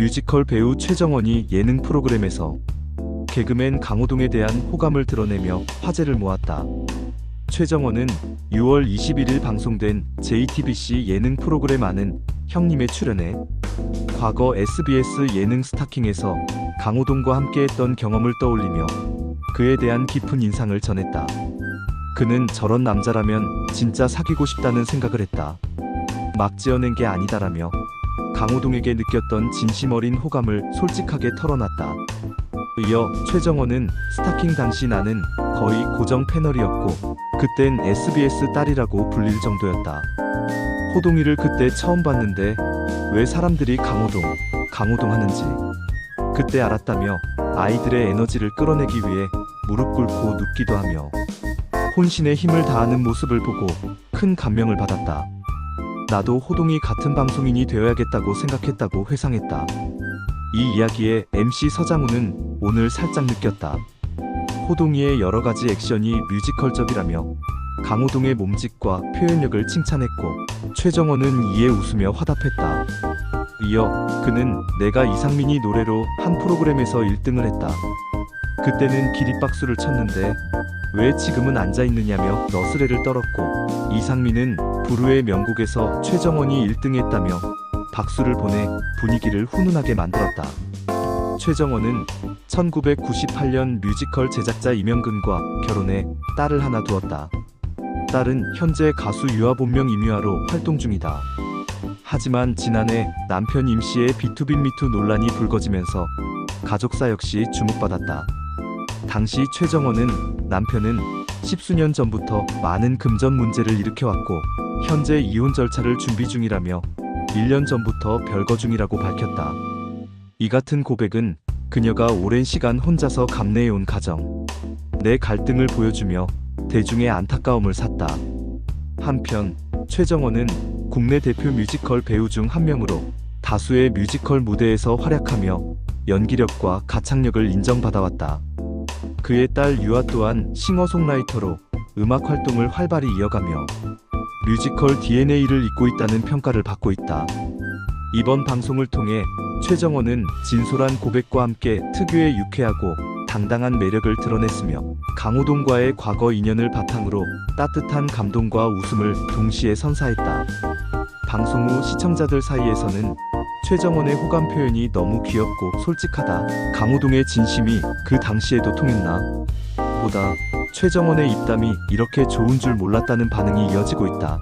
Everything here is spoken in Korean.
뮤지컬 배우 최정원이 예능 프로그램에서 개그맨 강호동에 대한 호감을 드러내며 화제를 모았다. 최정원은 6월 21일 방송된 JTBC 예능 프로그램 아는 형님에 출연해 과거 SBS 예능 스타킹에서 강호동과 함께했던 경험을 떠올리며 그에 대한 깊은 인상을 전했다. 그는 저런 남자라면 진짜 사귀고 싶다는 생각을 했다. 막 지어낸 게 아니다라며 강호동에게 느꼈던 진심 어린 호감을 솔직하게 털어놨다. 이어 최정원은 스타킹 당시 나는 거의 고정 패널이었고 그땐 SBS 딸이라고 불릴 정도였다. 호동이를 그때 처음 봤는데 왜 사람들이 강호동, 강호동 하는지 그때 알았다며 아이들의 에너지를 끌어내기 위해 무릎 꿇고 눕기도 하며 혼신의 힘을 다하는 모습을 보고 큰 감명을 받았다. 나도 호동이 같은 방송인이 되어야겠다고 생각했다고 회상했다. 이 이야기에 MC 서장훈은 오늘 살짝 느꼈다. 호동이의 여러 가지 액션이 뮤지컬적이라며 강호동의 몸짓과 표현력을 칭찬했고 최정원은 이에 웃으며 화답했다. 이어 그는 내가 이상민이 노래로 한 프로그램에서 1등을 했다. 그때는 기립박수를 쳤는데 왜 지금은 앉아 있느냐며 너스레를 떨었고 이상민은 부르의 명곡에서 최정원이 1등했다며 박수를 보내 분위기를 훈훈하게 만들었다. 최정원은 1998년 뮤지컬 제작자 이명근과 결혼해 딸을 하나 두었다. 딸은 현재 가수 유아본명 임유아로 활동 중이다. 하지만 지난해 남편 임씨의 B2B 미투 논란이 불거지면서 가족사 역시 주목받았다. 당시 최정원은 남편은 십수년 전부터 많은 금전 문제를 일으켜왔고 현재 이혼 절차를 준비 중이라며 1년 전부터 별거 중이라고 밝혔다. 이 같은 고백은 그녀가 오랜 시간 혼자서 감내해온 가정, 내 갈등을 보여주며 대중의 안타까움을 샀다. 한편 최정원은 국내 대표 뮤지컬 배우 중 한 명으로 다수의 뮤지컬 무대에서 활약하며 연기력과 가창력을 인정받아왔다. 그의 딸 유아 또한 싱어송라이터로 음악 활동을 활발히 이어가며 뮤지컬 DNA를 잇고 있다는 평가를 받고 있다. 이번 방송을 통해 최정원은 진솔한 고백과 함께 특유의 유쾌하고 당당한 매력을 드러냈으며 강호동과의 과거 인연을 바탕으로 따뜻한 감동과 웃음을 동시에 선사했다. 방송 후 시청자들 사이에서는 최정원의 호감 표현이 너무 귀엽고 솔직하다. 강호동의 진심이 그 당시에도 통했나? 보다 최정원의 입담이 이렇게 좋은 줄 몰랐다는 반응이 이어지고 있다.